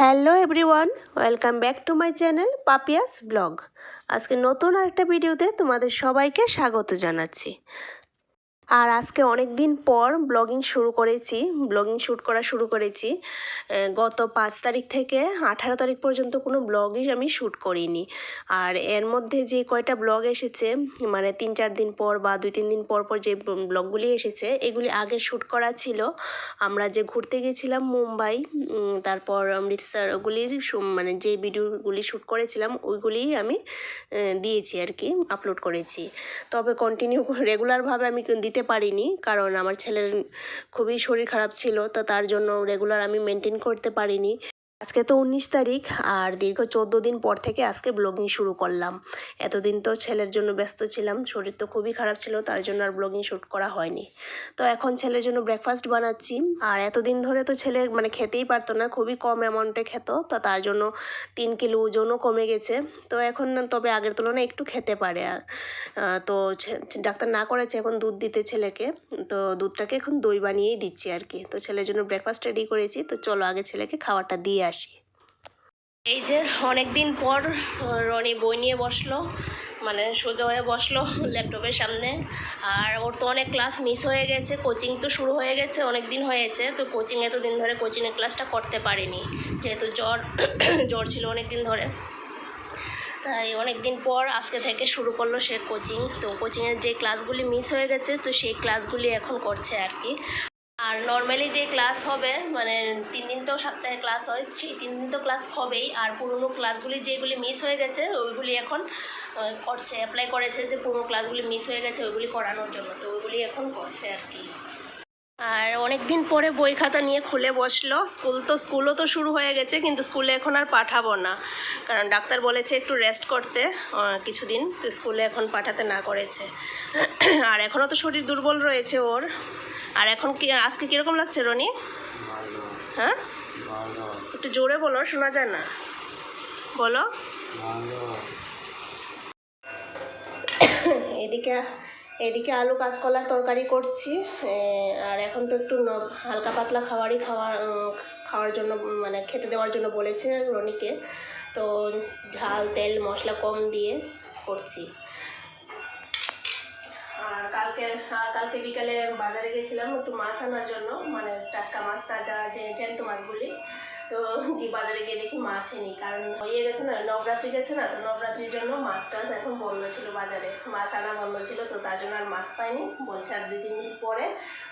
Hello everyone, welcome back to my channel Papiya's blog. আজকে নতুন আরেকটা ভিডিওতে তোমাদের সবাইকে স্বাগত জানাচ্ছি। আর আজকে অনেক দিন পর ব্লগিং শুরু করেছি, ব্লগিং শ্যুট করা শুরু করেছি। গত পাঁচ তারিখ থেকে আঠারো তারিখ পর্যন্ত কোনো ব্লগই আমি শ্যুট করিনি। আর এর মধ্যে যে কয়টা ব্লগ এসেছে মানে তিন চার দিন পর বা দুই তিন দিন পর পর যে ব্লগগুলি এসেছে, এগুলি আগে শ্যুট করা ছিল। আমরা যে ঘুরতে গেছিলাম মুম্বাই তারপর অমৃতসর ওগুলির মানে যে ভিডিওগুলি শ্যুট করেছিলাম ওইগুলিই আমি দিয়েছি আর কি, আপলোড করেছি। তবে কন্টিনিউ রেগুলারভাবে আমি দিতে পারিনি, কারণ আমার ছেলের খুবই শরীর খারাপ ছিল, তো তার জন্য রেগুলার আমি মেনটেন করতে পারিনি। আজকে তো উনিশ তারিখ আর দীর্ঘ চোদ্দ দিন পর থেকে আজকে ব্লগিং শুরু করলাম। এতদিন তো ছেলের জন্য ব্যস্ত ছিলাম, শরীর তো খুবই খারাপ ছিল, তার জন্য আর ব্লগিং শ্যুট করা হয়নি। তো এখন ছেলের জন্য ব্রেকফাস্ট বানাচ্ছি। আর এতদিন ধরে তো ছেলে মানে খেতেই পারতো না, খুবই কম অ্যামাউন্টে খেত, তো তার জন্য তিন কিলো ওজনও কমে গেছে। তো এখন তবে আগের তুলনায় একটু খেতে পারে আর। তো ডাক্তার না করেছে, এখন দুধ দিতে ছেলেকে। তো দুধটাকে এখন দই বানিয়েই দিচ্ছি আর কি। তো ছেলের জন্য ব্রেকফাস্ট রেডি করেছি, তো চলো আগে ছেলেকে খাবারটা দিয়ে এই যে অনেক দিন পর রনি বই নিয়ে বসল মানে সোজা হয়ে বসল ল্যাপটপের সামনে। আর ওর তো অনেক ক্লাস মিস হয়ে গেছে, কোচিং তো শুরু হয়ে গেছে অনেক দিন হয়েছে। তো কোচিং এতদিন ধরে কোচিংয়ের ক্লাসটা করতে পারিনি, যেহেতু জ্বর জ্বর ছিল অনেক দিন ধরে। তাই অনেক দিন পর আজকে থেকে শুরু করল সে কোচিং। তো কোচিংয়ের যে ক্লাসগুলি মিস হয়ে গেছে, তো সেই ক্লাসগুলি এখন করছে আর কি। আর নর্মালি যে ক্লাস হবে মানে তিন দিন তো সপ্তাহে ক্লাস হয়, সেই তিন দিন তো ক্লাস হবেই। আর পুরনো ক্লাসগুলি যেগুলি মিস হয়ে গেছে, ওইগুলি এখন করছে অ্যাপ্লাই করেছে যে পুরনো ক্লাসগুলি মিস হয়ে গেছে, ওইগুলি করানোর জন্য, তো ওইগুলি এখন করছে আর কি। আর অনেক দিন পরে বই খাতা নিয়ে খুলে বসল। স্কুল তো, স্কুলও তো শুরু হয়ে গেছে, কিন্তু স্কুলে এখন আর পাঠাবো না। কারণ ডাক্তার বলেছে একটু রেস্ট করতে কিছুদিন, তো স্কুলে এখন পাঠাতে না করেছে। আর এখনও তো শরীর দুর্বল রয়েছে ওর। আর এখন কি, আজকে কীরকম লাগছে রনি? হ্যাঁ? একটু জোরে বলো, শোনা যায় না। বলো। এদিকে এদিকে আলু কাঁচকলার তরকারি করছি আর এখন তো একটু হালকা পাতলা খাবারই খাওয়া খাওয়ার জন্য মানে খেতে দেওয়ার জন্য বলেছে রনিকে। তো ঝাল, তেল, মশলা কম দিয়ে করছি। কালকে আর কালকে বিকালে বাজারে গেছিলাম একটু মাছ আনার জন্য মানে টাটকা মাছ, তাজা যে জ্যান্ত মাছগুলি। তো কি বাজারে গিয়ে দেখি মাছ নেই কারণ ইয়ে গেছে না, নবরাত্রি গেছে না, তো নবরাত্রির জন্য মাছ টাছ এখন বন্ধ ছিল বাজারে। মাছ আনা বন্ধ ছিল, তো তার জন্য আর মাছ পাইনি। বলছে আর দুই, তিন দিন পরে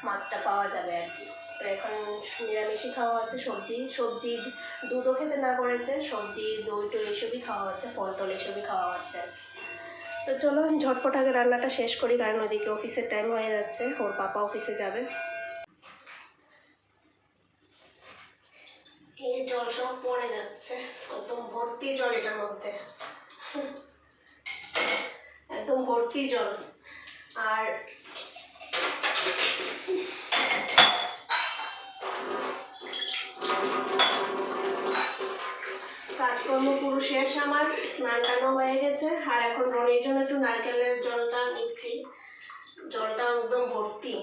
মাছটা পাওয়া যাবে আর কি। তো এখন নিরামিষই খাওয়া হচ্ছে, সবজি সবজি দুধও খেতে না করেছে, সবজি দই টই এসবই খাওয়া হচ্ছে ফল টল এসবই খাওয়া হচ্ছে আর কি। তো চলো ঝটপট আগে রান্নাটা শেষ করি, কারণ ওদিকে অফিসের টাইম হয়ে যাচ্ছে। ওর পাপা অফিসে যাবে এই জল সব পড়ে যাচ্ছে একদম ভর্তি জল এটার মধ্যে একদম ভর্তি জল আর কাজকর্ম পুরো শেষ আমার স্নান টানও হয়ে গেছে। আর এখন রনির জন্য একটু নারকেলের জলটা নিচ্ছি। জলটা একদম ভর্তি।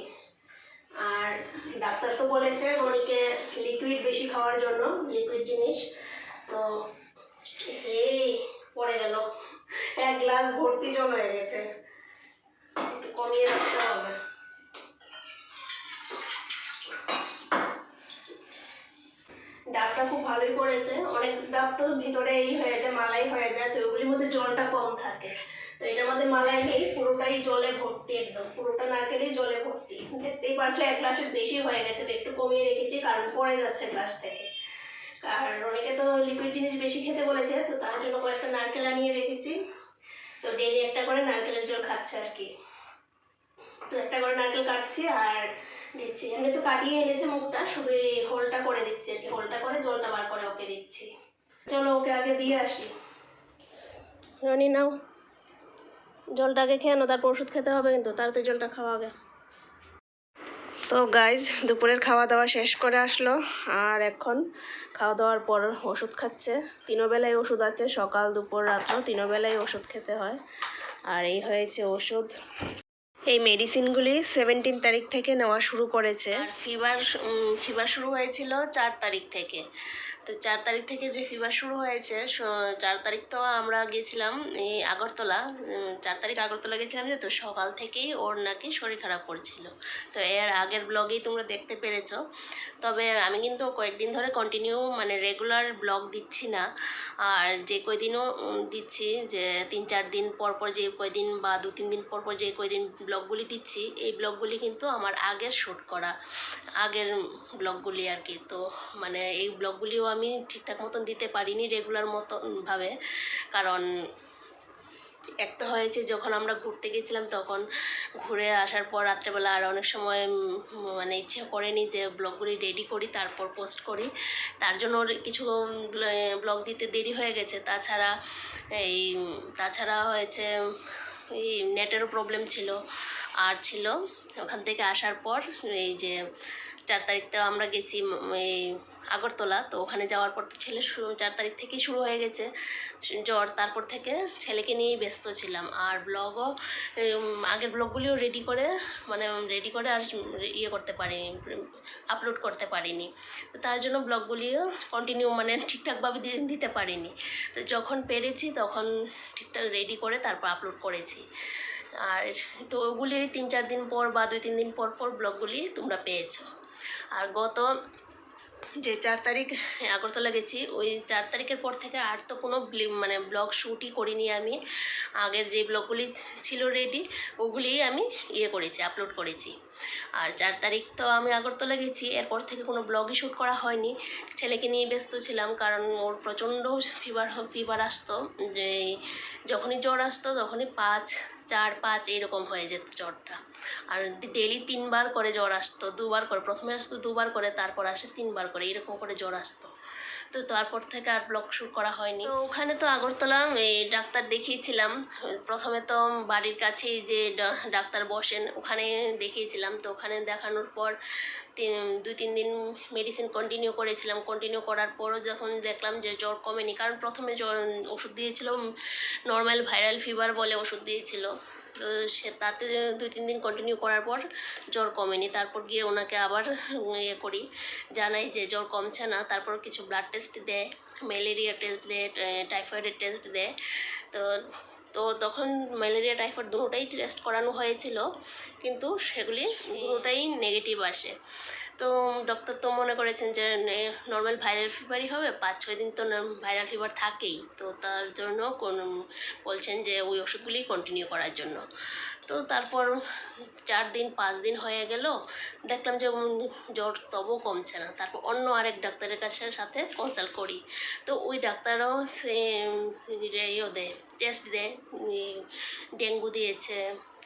আর ডাক্তার তো বলেছে রনিকে লিকুইড বেশি খাওয়ার জন্য লিকুইড জিনিস। তো এই পড়ে গেল। এক গ্লাস ভর্তি জল হয়ে গেছে। একটু কমিয়ে রাখতে হবে ডাবটা খুব ভালোই করেছে ডাব তো ভিতরে এই হয়ে যায়, মালাই হয়ে যায়, তো ওগুলির মধ্যে জলটা কম থাকে। তো এটার মধ্যে মালাই নেই, পুরোটাই জলে ভর্তি একদম। পুরোটা নারকেলই জলে ভর্তি। দেখতেই পারছ, এক গ্লাসের বেশি হয়ে গেছে, তো একটু কমিয়ে রেখেছি, কারণ পড়ে যাচ্ছে গ্লাস থেকে। আর অনেকে তো লিকুইড জিনিস বেশি খেতে বলেছে, তো তার জন্য কয়েকটা নারকেল আনিয়ে রেখেছি। তো ডেলি একটা করে নারকেলের জল খাচ্ছে আর কি। তো একটা করে নারকেল কাটছি আর দিচ্ছি। এমনি তো কাটিয়ে এনেছে মুখটা, শুধু এই হোলটা করে দিচ্ছি আর কি। হোলটা করে জলটা বার করে ওকে দিচ্ছি। চলো ওকে আগে দিয়ে আসি। রনি, নাও। জলটা আগে খেয়ে নাও, তারপর ওষুধ খেতে হবে কিন্তু, তাড়াতাড়ি জলটা খাওয়া আগে। তো গাইজ দুপুরের খাওয়া দাওয়া শেষ করে আসলো, আর এখন খাওয়া দাওয়ার পর ওষুধ খাচ্ছে। তিনো বেলায় ওষুধ আছে, সকাল, দুপুর, রাত্র তিনো বেলায় ওষুধ খেতে হয়। আর এই হয়েছে ওষুধ। এই মেডিসিনগুলি সেভেন্টিন তারিখ থেকে নেওয়া শুরু করেছে। আর ফিভার ফিভার শুরু হয়েছিল চার তারিখ থেকে। তো চার তারিখ থেকে যে ফিভার শুরু হয়েছে চার তারিখ তো আমরা গেছিলাম এই আগরতলা চার তারিখ আগরতলা গেছিলাম যে, তো সকাল থেকেই ওর নাকি শরীর খারাপ করছিল। তো এর আগের ব্লগেই তোমরা দেখতে পেরেছ। তবে আমি কিন্তু কয়েকদিন ধরে কন্টিনিউ মানে রেগুলার ব্লগ দিচ্ছি না। আর যে কয়দিনও দিচ্ছি যে তিন চার দিন পর পর যে কয়দিন বা দু তিন দিন পর পর যে কয়দিন ব্লগগুলি দিচ্ছি, এই ব্লগগুলি কিন্তু আমার আগের শ্যুট করা, আগের ব্লগগুলি আর কি। তো মানে এই ব্লগগুলিও আমি ঠিকঠাক মতন দিতে পারিনি রেগুলার মতনভাবে কারণ এক তো হয়েছে যখন আমরা ঘুরতে গেছিলাম তখন ঘুরে আসার পর রাত্রেবেলা আর অনেক সময় মানে ইচ্ছে করেনি যে ব্লগগুলি রেডি করি, তারপর পোস্ট করি। তার জন্য কিছু ব্লগ দিতে দেরি হয়ে গেছে। তাছাড়া এই, তাছাড়া হয়েছে এই নেটেরও প্রবলেম ছিল। আর ছিল, ওখান থেকে আসার পর এই যে, চার তারিখতে আমরা গেছি এই আগরতলা, তো ওখানে যাওয়ার পর তো ছেলে শুরু- চার তারিখ থেকেই শুরু হয়ে গেছে। জ্বর, তারপর থেকে ছেলেকে নিয়েই ব্যস্ত ছিলাম। আর ব্লগও আগের ব্লগগুলিও রেডি করে মানে রেডি করে আর ইয়ে করতে পারিনি আপলোড করতে পারিনি। তো তার জন্য ব্লগগুলিও কন্টিনিউ মানে ঠিকঠাকভাবে দিতে পারিনি। তো যখন পেরেছি তখন ঠিকঠাক রেডি করে তারপর আপলোড করেছি। আর তো ওগুলি তিন চার দিন পর বা দুই তিন দিন পর পর ব্লগগুলি তোমরা পেয়েছ। আর গত যে চার তারিখ আগরতলা গেছি। ওই চার তারিখের পর থেকে আর তো কোনো মানে ব্লগ শ্যুটই করিনি আমি। আগের যে ব্লগগুলি ছিল রেডি ওগুলিই আমি ইয়ে করেছি আপলোড করেছি। আর চার তারিখ তো আমি আগরতলা গেছি, এরপর থেকে কোনো ব্লগই শ্যুট করা হয়নি। ছেলেকে নিয়ে ব্যস্ত ছিলাম, কারণ ওর প্রচণ্ড ফিভার ফিভার আসতো। যে, যখনই জ্বর আসতো তখনই পাঁচ, চার, পাঁচ এরকম হয়ে যেত জ্বরটা। আর ডেলি তিনবার করে জ্বর আসতো, দুবার করে, প্রথমে আসতো, দুবার করে, তারপর আসে তিনবার করে, এরকম করে জ্বর আসতো। তো তারপর থেকে আর ব্লগ শ্যুট করা হয়নি। তো ওখানে তো আগরতলা এই ডাক্তার দেখিয়েছিলাম। প্রথমে তো বাড়ির কাছেই যে ডাক্তার বসেন, ওখানে দেখিয়েছিলাম। তো ওখানে দেখানোর পর তিন দুই, তিন দিন মেডিসিন কন্টিনিউ করেছিলাম। কন্টিনিউ করার পরও যখন দেখলাম যে জ্বর কমেনি, কারণ প্রথমে জ্বর, ওষুধ দিয়েছিল নর্মাল ভাইরাল ফিভার বলে ওষুধ দিয়েছিল। তো সে তাতে দুই, তিন দিন কন্টিনিউ করার পর জ্বর কমেনি। তারপর গিয়ে ওনাকে আবার ইয়ে করি, জানাই যে জ্বর কমছে না। তারপর কিছু ব্লাড টেস্ট দেয় ম্যালেরিয়া টেস্ট দেয় টাইফয়েডের টেস্ট দেয়। তো তো তখন ম্যালেরিয়া টাইফয়েড দুটোটাই টেস্ট করানো হয়েছিল। কিন্তু সেগুলি দুটোটাই নেগেটিভ আসে। তো ডক্টর তো মনে করেছেন যে নর্মাল ভাইরাল ফিভারই হবে, পাঁচ ছয় দিন তো ভাইরাল ফিভার থাকেই। তো তার জন্য কোন, বলছেন যে ওই ওষুধগুলি কন্টিনিউ করার জন্য। তো তারপর চার দিন, পাঁচ দিন হয়ে গেল, দেখলাম যে জ্বর তবুও কমছে না। তারপর অন্য আরেক ডাক্তারের কাছে, সাথে কনসাল্ট করি। তো ওই ডাক্তারও সে ইয়ে দেয় টেস্ট দেয় ডেঙ্গু দিয়েছে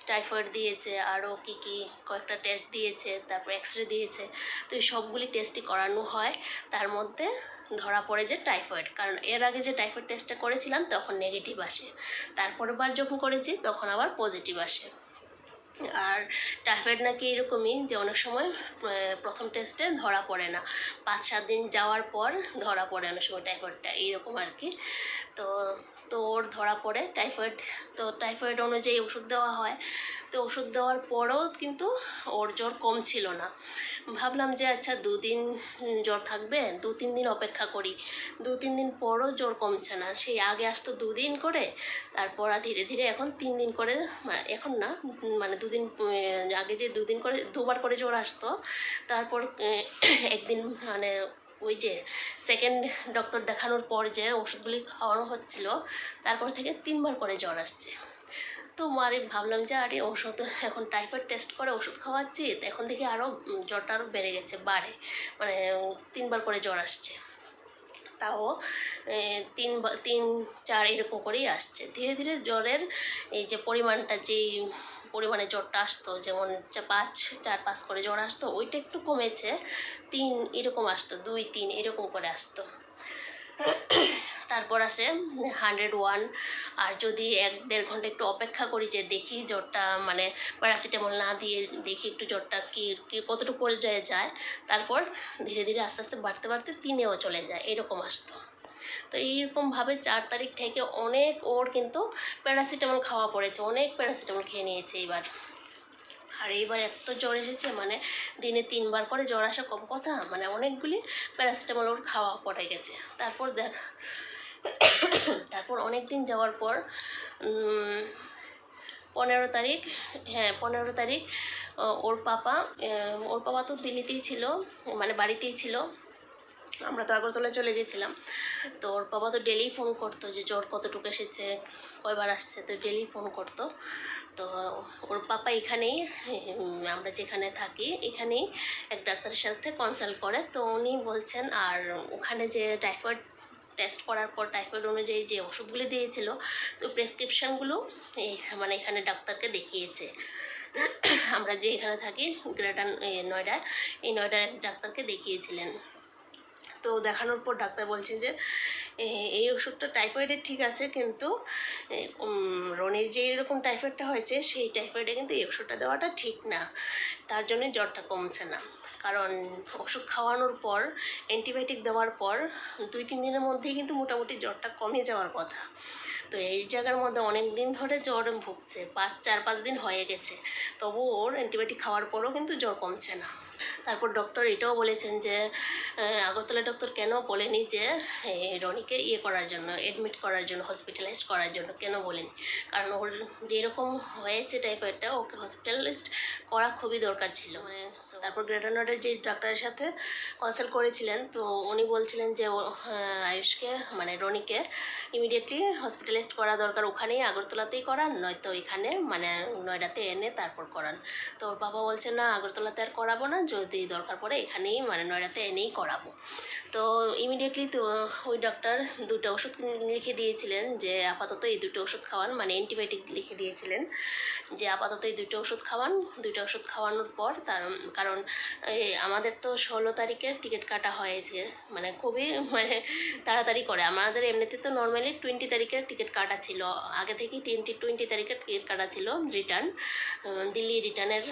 টাইফয়েড দিয়েছে, আরও কী কী কয়েকটা টেস্ট দিয়েছে, তারপর এক্স রে দিয়েছে। তো এই সবগুলি টেস্টই করানো হয়। তার মধ্যে ধরা পড়ে যে টাইফয়েড কারণ এর আগে যে টাইফয়েড টেস্টটা করেছিলাম, তখন নেগেটিভ আসে। তারপরের বার যখন করেছি, তখন আবার পজিটিভ আসে। আর টাইফয়েড নাকি এরকমই যে অনেক সময় প্রথম টেস্টে ধরা পড়ে না। পাঁচ সাত দিন যাওয়ার পর ধরা পড়ে অনেক সময় টাইফয়েডটা এইরকম আর কি। তো তো ওর ধরা পড়ে টাইফয়েড তো টাইফয়েড অনুযায়ী ওষুধ দেওয়া হয়। তো ওষুধ দেওয়ার পরেও কিন্তু ওর জ্বর কম ছিল না। ভাবলাম যে আচ্ছা দুদিন জ্বর থাকবে দু তিন দিন অপেক্ষা করি। দু তিন দিন পরও জ্বর কমছে না। সেই আগে আসতো দুদিন করে, তারপর ধীরে ধীরে এখন তিন দিন করে মানে এখন না মানে দুদিন, আগে যে দুদিন করে, দুবার করে জ্বর আসতো, তারপর একদিন মানে ওই যে সেকেন্ড ডক্টর দেখানোর পর যে ওষুধগুলি খাওয়ানো হচ্ছিল, তারপর থেকে তিনবার করে জ্বর আসছে। তো মারে ভাবলাম যে, আরে ওষুধ এখন টাইফয়েড টেস্ট করে ওষুধ খাওয়াচ্ছি, তো এখন থেকে আরও জ্বরটা আরও বেড়ে গেছে, বাড়ে। মানে তিনবার করে জ্বর আসছে। তাও তিন তিন, চার এরকম করেই আসছে। ধীরে ধীরে জ্বরের এই যে পরিমাণটা যেই পরিমাণে জ্বরটা আসতো, যেমন পাঁচ, চার, পাঁচ করে জ্বর আসতো, ওইটা একটু কমেছে, তিন এরকম আসতো, দুই, তিন এরকম করে আসতো। তারপর আসে হান্ড্রেড ওয়ান আর যদি এক দেড় ঘণ্টা একটু অপেক্ষা করি যে দেখি জ্বরটা মানে প্যারাসিটামল না দিয়ে দেখি একটু জ্বরটা কী কী কতটুকু পর্যায়ে যায়, তারপর ধীরে ধীরে আস্তে আস্তে বাড়তে বাড়তে তিনেও চলে যায়, এরকম আসতো। তো এইরকমভাবে চার তারিখ থেকে অনেক ওর কিন্তু প্যারাসিটামল খাওয়া পড়েছে, অনেক প্যারাসিটামল খেয়ে নিয়েছে এবার। আর এইবার এত জ্বর এসেছে মানে দিনে তিনবার করে জ্বর আসা কম কথা মানে অনেকগুলি প্যারাসিটামল ওর খাওয়া পড়ে গেছে। তারপর দেখ, তারপর অনেক দিন যাওয়ার পর পনেরো তারিখ হ্যাঁ পনেরো তারিখ ওর পাপা ওর পাপা তো দিল্লিতেই ছিল মানে বাড়িতেই ছিল। আমরা তো আগরতলা চলে গেছিলাম। তো ওর বাবা তো ডেলি ফোন করতো যে, জ্বর কতটুকু এসেছে? কয়বার আসছে? তো ডেলি ফোন করতো। তো ওর পাপা এখানেই আমরা যেখানে থাকি, এখানেই এক ডাক্তারের সাথে কনসাল্ট করে। তো উনি বলছেন, আর ওখানে যে টাইফয়েড টেস্ট করার পর টাইফয়েড অনুযায়ী যে ওষুধগুলি দিয়েছিল, তো প্রেসক্রিপশানগুলো মানে এখানে ডাক্তারকে দেখিয়েছে। আমরা যে এখানে থাকি, গ্রেটার নয়ডা এই নয়ডার ডাক্তারকে দেখিয়েছিলেন। তো দেখানোর পর ডাক্তার বলছেন যে এই ওষুধটা টাইফয়েডের ঠিক আছে, কিন্তু রনির যে এরকম টাইফয়েডটা হয়েছে, সেই টাইফয়েডে কিন্তু এই ওষুধটা দেওয়াটা ঠিক না। তার জন্যই জ্বরটা কমছে না। কারণ ওষুধ খাওয়ানোর পর, অ্যান্টিবায়োটিক দেওয়ার পর, দুই, তিন দিনের মধ্যেই কিন্তু মোটামুটি জ্বরটা কমে যাওয়ার কথা। তো এই জায়গার মধ্যে অনেক দিন ধরে জ্বর ভুগছে, পাঁচ, চার, পাঁচ দিন হয়ে গেছে। তবু ওর অ্যান্টিবায়োটিক খাওয়ার পরও কিন্তু জ্বর কমছে না। তারপর ডক্টর এটাও বলেছেন যে আগরতলা ডক্টর কেন বলেনি যে রনিকে ইয়ে করার জন্য অ্যাডমিট করার জন্য হসপিটালাইজ করার জন্য কেন বলেনি? কারণ ওর যেরকম হয়েছে টাইফয়েডটা ওকে হসপিটালাইজড করা খুবই দরকার ছিল। মানে তারপর গ্রেটার নয়ডার যে ডাক্তারের সাথে কনসাল্ট করেছিলেন তো উনি বলছিলেন যে ও, আয়ুষকে মানে রনিকে ইমিডিয়েটলি হসপিটালাইজড করা দরকার। ওখানেই আগরতলাতেই করান নয়তো এখানে মানে নয়ডাতে এনে তারপর করান। তো ওর বাবা বলছে না আগরতলাতে আর করাবো না যদি দরকার পড়ে এখানেই মানে নয়ডাতে এনেই করাবো। তো ইমিডিয়েটলি তো ওই ডক্টর দুটো ওষুধ লিখে দিয়েছিলেন যে আপাতত এই দুটো ওষুধ খাওয়ান মানে অ্যান্টিবায়োটিক লিখে দিয়েছিলেন যে আপাতত এই দুটো ওষুধ খাওয়ান। দুটো ওষুধ খাওয়ানোর পর তার, কারণ আমাদের তো ষোলো তারিখের টিকিট কাটা হয়েছে মানে খুবই মানে তাড়াতাড়ি করে। আমাদের এমনিতে তো নর্মালি টোয়েন্টি তারিখের টিকিট কাটা ছিল। আগে থেকেই টোয়েন্টি টোয়েন্টি তারিখের টিকিট কাটা ছিল রিটার্ন দিল্লি রিটার্নের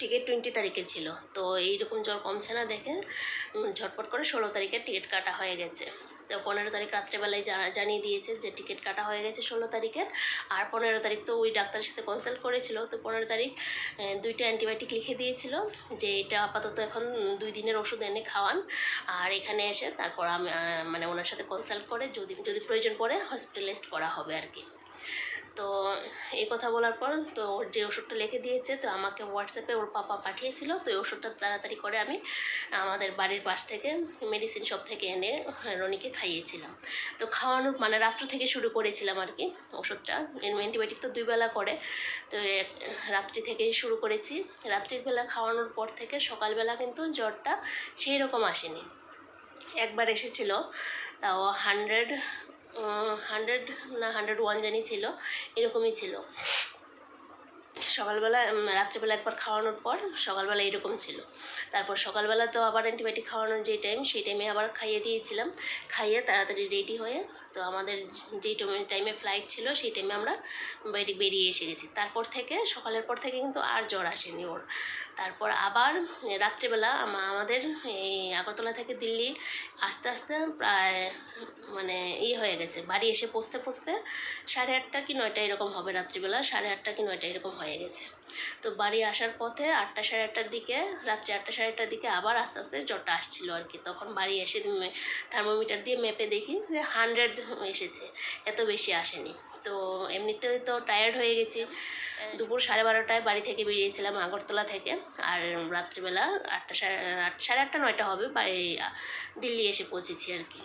টিকিট টোয়েন্টি তারিখের ছিল। তো এইরকম জ্বর কমছে না দেখে ঝটপট করে ষোলো তারিখের টিকিট কাটা হয়ে গেছে। তো পনেরো তারিখ রাত্রেবেলায় জানিয়ে দিয়েছে যে টিকিট কাটা হয়ে গেছে ষোলো তারিখের। আর পনেরো তারিখ তো ওই ডাক্তারের সাথে কনসাল্ট করেছিল। তো পনেরো তারিখ দুইটা অ্যান্টিবায়োটিক লিখে দিয়েছিল যে এটা আপাতত এখন দুই দিনের ওষুধ এনে খাওয়ান। আর এখানে এসে তারপর আমি মানে ওনার সাথে কনসাল্ট করে যদি যদি প্রয়োজন পড়ে হসপিটালাইজড করা হবে আর কি। তো এই কথা বলার পর তো ওর যে ওষুধটা লিখে দিয়েছে, তো আমাকে হোয়াটসঅ্যাপে ওর পাপা পাঠিয়েছিল। তো এই ওষুধটা তাড়াতাড়ি করে আমি আমাদের বাড়ির পাশ থেকে মেডিসিন শপ থেকে এনে রনিকে খাইয়েছিলাম। তো খাওয়ানোর মানে রাত্র থেকে শুরু করেছিলাম আর কি ওষুধটা। অ্যান্টিবায়োটিক তো দুই বেলা করে। তো রাত্রি থেকেই শুরু করেছি। রাত্রিবেলা খাওয়ানোর পর থেকে সকালবেলা কিন্তু জ্বরটা সেই রকম আসেনি। একবার এসেছিল, তাও হান্ড্রেড হান্ড্রেড না হান্ড্রেড ওয়ান জানি ছিল, এরকমই ছিল। সকালবেলা রাত্রিবেলা একবার খাওয়ানোর পর সকালবেলা এরকম ছিল। তারপর সকালবেলা তো আবার অ্যান্টিবায়োটিক খাওয়ানোর যে টাইম সেই টাইমে আবার খাইয়ে দিয়েছিলাম। খাইয়ে তাড়াতাড়ি রেডি হয়ে তো আমাদের যেই টাইমে ফ্লাইট ছিল, সেই টাইমে আমরা বেরি- বেরিয়ে এসে গেছি। তারপর থেকে, সকালের পর থেকে কিন্তু আর জ্বর আসেনি ওর। তারপর আবার রাত্রিবেলা আমাদের এই আগরতলা থেকে দিল্লি আস্তে আস্তে প্রায় মানে ই হয়ে গেছে। বাড়ি এসে পৌঁছতে পৌঁছতে সাড়ে আটটা কি নয়টা এরকম হবে রাত্রিবেলা, সাড়ে আটটা কি নয়টা এরকম হয়ে গেছে। তো বাড়ি আসার পথে আটটা সাড়ে আটটার দিকে, রাত্রি আটটা সাড়ে আটটার দিকে আবার আস্তে আস্তে জ্বরটা আসছিল আর কি। তখন বাড়ি এসে থার্মোমিটার দিয়ে মেপে দেখি যে হান্ড্রেড এসেছে, এত বেশি আসেনি। তো এমনিতে তো টায়ার্ড হয়ে গেছি। দুপুর সাড়ে বারোটায় বাড়ি থেকে বেরিয়েছিলাম আগরতলা থেকে। আর রাত্রিবেলা আটটা সাড়ে, আট, সাড়ে আটটা, নয়টা হবে বাড়ি, দিল্লি এসে পৌঁছেছি আর কি।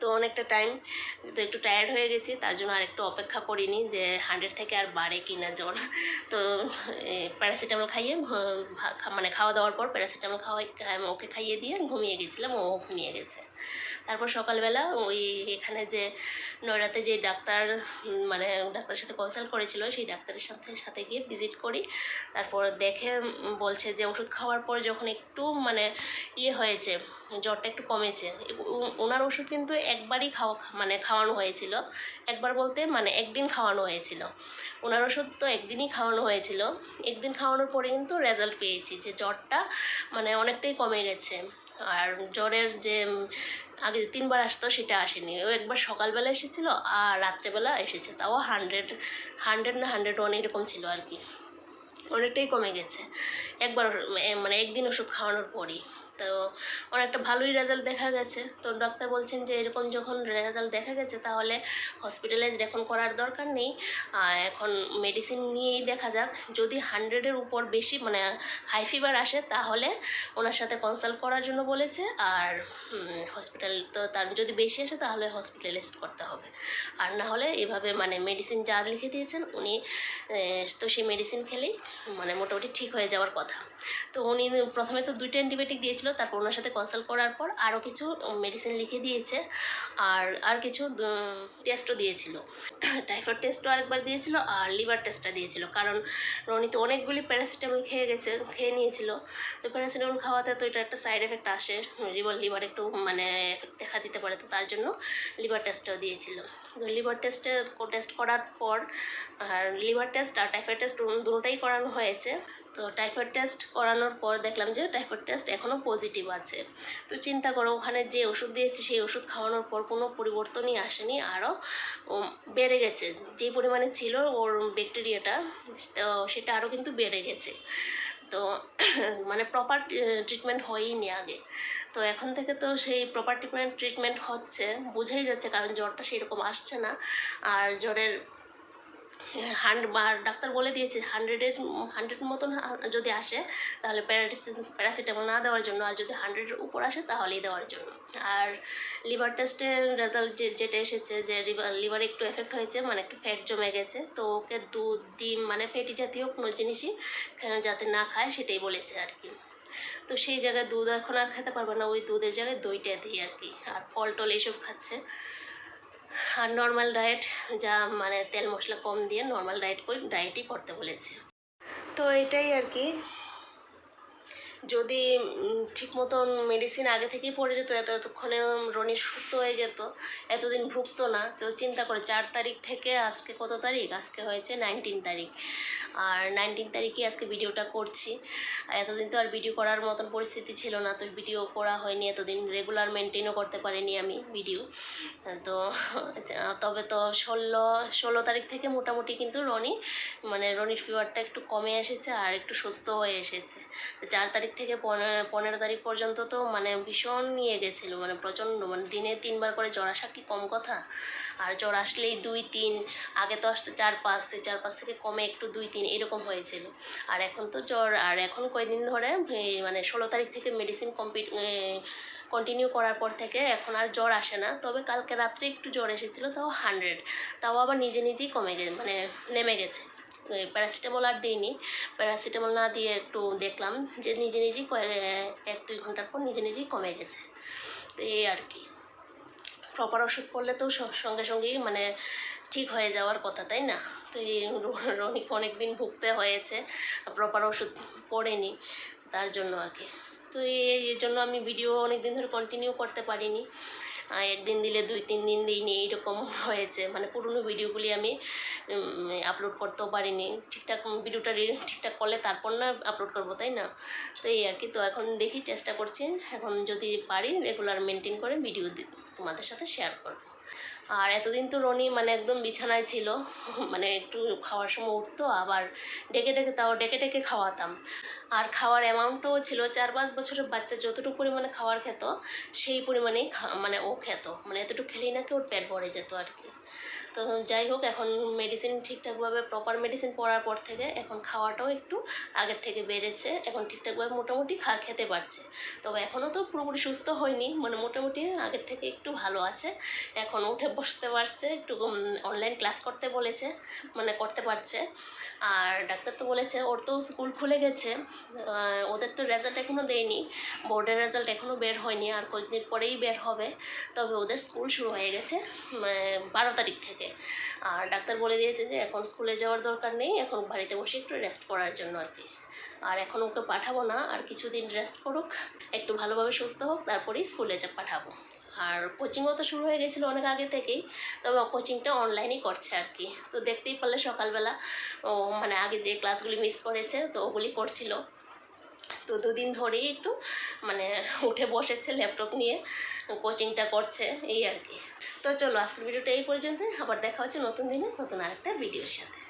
তো অনেকটা টাইম তো একটু টায়ার্ড হয়ে গেছি, তার জন্য আর একটু অপেক্ষা করিনি যে হান্ড্রেড থেকে আর বাড়ে কি না জ্বর। তো প্যারাসিটামল খাইয়ে মানে খাওয়া দাওয়ার পর প্যারাসিটামল খাওয়াই ওকে খাইয়ে দিয়ে ঘুমিয়ে গেছিলাম, ও ঘুমিয়ে গেছে। তারপর সকালবেলা ওই এখানে যে নয়রাতে যে ডাক্তার মানে ডাক্তারের সাথে কনসাল্ট করেছিল, সেই ডাক্তারের সাথে সাথে গিয়ে ভিজিট করি। তারপর দেখে বলছে যে ওষুধ খাওয়ার পর যখন একটু মানে ইয়ে হয়েছে, জ্বরটা একটু কমেছে ওনার ওষুধ কিন্তু একবারই খাওয়া মানে খাওয়ানো হয়েছিল। একবার বলতে মানে একদিন খাওয়ানো হয়েছিল। ওনার ওষুধ তো একদিনই খাওয়ানো হয়েছিল। একদিন খাওয়ানোর পরে কিন্তু রেজাল্ট পেয়েছি যে জ্বরটা মানে অনেকটাই কমে গেছে। আর জ্বরের যে আগে তিনবার আসতো, সেটা আসেনি। ও একবার সকালবেলা এসেছিল আর রাত্রেবেলা এসেছে। তাও হান্ড্রেড হান্ড্রেড না হান্ড্রেড ওয়ান এরকম ছিল আর কি। অনেকটাই কমে গেছে। একবার মানে একদিন ওষুধ খাওয়ানোর পরই। তো অনেকটা ভালোই রেজাল্ট দেখা গেছে। তো ডক্টর বলছেন যে, এরকম যখন রেজাল্ট দেখা গেছে, তাহলে হসপিটালাইজ এখন করার দরকার নেই। এখন মেডিসিন নিয়েই দেখা যাক। যদি হান্ড্রেডের উপর বেশি মানে হাই ফিভার আসে, তাহলে ওনার সাথে কনসাল্ট করার জন্য বলেছে। আর হসপিটাল তো তার যদি বেশি আসে, তাহলে হসপিটালাইজ করতে হবে। আর না হলে এভাবে মানে মেডিসিন যা লিখে দিয়েছেন, উনি তো সেই মেডিসিন খেলেই মানে মোটামুটি ঠিক হয়ে যাওয়ার কথা। তো উনি প্রথমে তো দুইটা অ্যান্টিবায়োটিক দিয়েছিল তারপর ওনার সাথে কনসাল্ট করার পর আরও কিছু মেডিসিন লিখে দিয়েছে আর আর কিছু টেস্টও দিয়েছিল। টাইফয়েড টেস্টও আরেকবার দিয়েছিল আর লিভার টেস্টটা দিয়েছিল। কারণ রনি তো অনেকগুলি প্যারাসিটামল খেয়ে গেছে, খেয়ে নিয়েছিল। তো প্যারাসিটামল খাওয়াতে তো এটা একটা সাইড এফেক্ট আসে। লিভার লিভার একটু মানে দেখা দিতে পারে তো তার জন্য লিভার টেস্টটাও দিয়েছিল। তো লিভার টেস্টে টেস্ট করার পর আর লিভার টেস্ট আর টাইফয়েড টেস্ট দুটোটাই করানো হয়েছে। তো টাইফয়েড টেস্ট করানোর পর দেখলাম যে টাইফয়েড টেস্ট এখনও পজিটিভ আছে। তো চিন্তা করো, ওখানে যে ওষুধ দিয়েছি, সেই ওষুধ খাওয়ানোর পর কোনো পরিবর্তনই আসেনি, আরও বেড়ে গেছে। যে পরিমাণে ছিল ওর ব্যাকটেরিয়াটা সেটা আরও কিন্তু বেড়ে গেছে। তো মানে প্রপার ট্রিটমেন্ট হয়ইনি আগে। তো এখন থেকে তো সেই প্রপার ট্রিটমেন্ট ট্রিটমেন্ট হচ্ছে। বুঝেই যাচ্ছে, কারণ জ্বরটা সেরকম আসছে না। আর জ্বরের হান্ড্রেড ডাক্তার বলে দিয়েছে হান্ড্রেডের হান্ড্রেড মতন যদি আসে, তাহলে প্যারাসিটামল না দেওয়ার জন্য, আর যদি হান্ড্রেডের উপর আসে, তাহলেই দেওয়ার জন্য। আর লিভার টেস্টের রেজাল্ট যেটা এসেছে যে লিভারে একটু এফেক্ট হয়েছে মানে একটু ফ্যাট জমে গেছে, তো ওকে দুধ, ডিম মানে ফ্যাটি জাতীয় কোনো জিনিসই যাতে না খায়, সেটাই বলেছে আর কি। তো সেই জায়গায় দুধ এখন আর খেতে পারবে না, ওই দুধের জায়গায় দইটা দিই আর কি। আর ফল টল এইসব খাচ্ছে। আর নর্মাল ডায়েট যা মানে তেল মশলা কম দিয়ে নর্মাল ডায়েট করে ডায়েটই করতে বলেছে। তো এটাই আর কি। যদি ঠিক মতন মেডিসিন আগে থেকেই পড়ে যেত, এত, এতক্ষণে রনি সুস্থ হয়ে যেত, এতদিন ভুগতো না, তো চিন্তা করে চার তারিখ থেকে আজকে কত তারিখ? আজকে হয়েছে নাইনটিন তারিখ। আর নাইনটিন তারিখে আজকে ভিডিওটা করছি। এতদিন তো আর ভিডিও করার মতন পরিস্থিতি ছিল না, তো ভিডিও করা হয়নি, এতদিন রেগুলার মেনটেনও করতে পারিনি আমি ভিডিও তো, তবে তো ষোলো ষোলো তারিখ থেকে মোটামুটি কিন্তু রনি মানে রনির ফিভারটা একটু কমে এসেছে আর একটু সুস্থ হয়ে এসেছে। তো চার তারিখ থেকে পনে- পনেরো তারিখ পর্যন্ত তো মানে ভীষণ নিয়ে গেছিল মানে প্রচণ্ড মানে দিনে তিনবার করে জ্বর আসা কি কম কথা? আর জ্বর আসলেই দুই, তিন, আগে তো আসতো চার, পাঁচ চার, পাঁচ থেকে কমে একটু দুই, তিন, এরকম হয়েছিল। আর এখন তো জ্বর, আর এখন কয়দিন ধরে মানে ষোলো তারিখ থেকে মেডিসিন কমপ্লিট কন্টিনিউ করার পর থেকে এখন আর জ্বর আসে না। তবে কালকে রাত্রে একটু জ্বর এসেছিল, তাও হান্ড্রেড তাও আবার নিজে নিজেই কমে গেছে মানে নেমে গেছে। প্যারাসিটামল আর দিইনি। প্যারাসিটামল না দিয়ে একটু দেখলাম যে নিজে নিজেই কয়ে- এক দুই ঘণ্টার পর নিজে নিজেই কমে গেছে। তো এই আর কি। প্রপার ওষুধ পড়লে তো সঙ্গে সঙ্গেই মানে ঠিক হয়ে যাওয়ার কথা, তাই না? তো এই রনিকে অনেক দিন ভুগতে হয়েছে প্রপার ওষুধ পড়েনি, তার জন্য আর কি। তো এই জন্য আমি ভিডিও অনেক দিন ধরে কন্টিনিউ করতে পারিনি। একদিন দিলে দুই, তিন দিন দিইনি, এইরকম হয়েছে। মানে পুরনো ভিডিওগুলি আমি আপলোড করতেও পারিনি। ঠিকঠাক ভিডিওটা ঠিকঠাক করলে তারপর না আপলোড করব, তাই না? তো এই আর কি। তো এখন দেখি চেষ্টা করছি। এখন যদি পারি রেগুলার মেনটেন করে ভিডিও তোমাদের সাথে শেয়ার করব। আর এতদিন তো রনি মানে একদম বিছানায় ছিল। মানে একটু খাওয়ার সময় উঠতো, আবার ডেকে ডেকে তাও ডেকে ডেকে খাওয়াতাম। আর খাওয়ার অ্যামাউন্টও ছিল চার পাঁচ বছরের বাচ্চা, যতটুকু পরিমাণে খাওয়ার খেত, সেই পরিমাণেই মানে ও খেত। মানে এতটুকু খেলেই নাকি ওর পেট ভরে যেত আর কি। তো যাই হোক, এখন মেডিসিন ঠিকঠাকভাবে প্রপার মেডিসিন পড়ার পর থেকে এখন খাওয়াটাও একটু আগের থেকে বেড়েছে। এখন ঠিকঠাকভাবে মোটামুটি খা, খেতে পারছে। তবে এখনও তো পুরোপুরি সুস্থ হয়নি মানে মোটামুটি আগের থেকে একটু ভালো আছে। এখন উঠে বসতে পারছে, একটু অনলাইন ক্লাস করতে বলেছে মানে করতে পারছে। আর ডাক্তার তো বলেছে, ওর তো স্কুল খুলে গেছে ওদের তো রেজাল্ট এখনও দেয়নি। বোর্ডের রেজাল্ট এখনও বের হয়নি, আর কয়েকদিন পরেই বের হবে। তবে ওদের স্কুল শুরু হয়ে গেছে মানে বারো তারিখ থেকে আর ডাক্তার বলে দিয়েছে যে এখন স্কুলে যাওয়ার দরকার নেই, এখন বাড়িতে বসে একটু রেস্ট করার জন্য আর কি। আর এখন ওকে পাঠাবো না, আর কিছুদিন রেস্ট করুক, একটু ভালোভাবে সুস্থ হোক, তারপরেই স্কুলে যা পাঠাবো। আর কোচিংও তো শুরু হয়ে গেছিল অনেক আগে থেকেই, তবে কোচিংটা অনলাইনই করছে আর কি। তো দেখতেই পারলে সকালবেলা, ও মানে আগে যে ক্লাসগুলি মিস করেছে, তো ওগুলি করছিল। তো দুদিন ধরেই একটু মানে উঠে বসেছে ল্যাপটপ নিয়ে কোচিংটা করছে, এই আর কি। তো চলো আজকের ভিডিওটা এই পর্যন্ত আবার দেখা হচ্ছে নতুন দিনে নতুন আরেকটা ভিডিওর সাথে।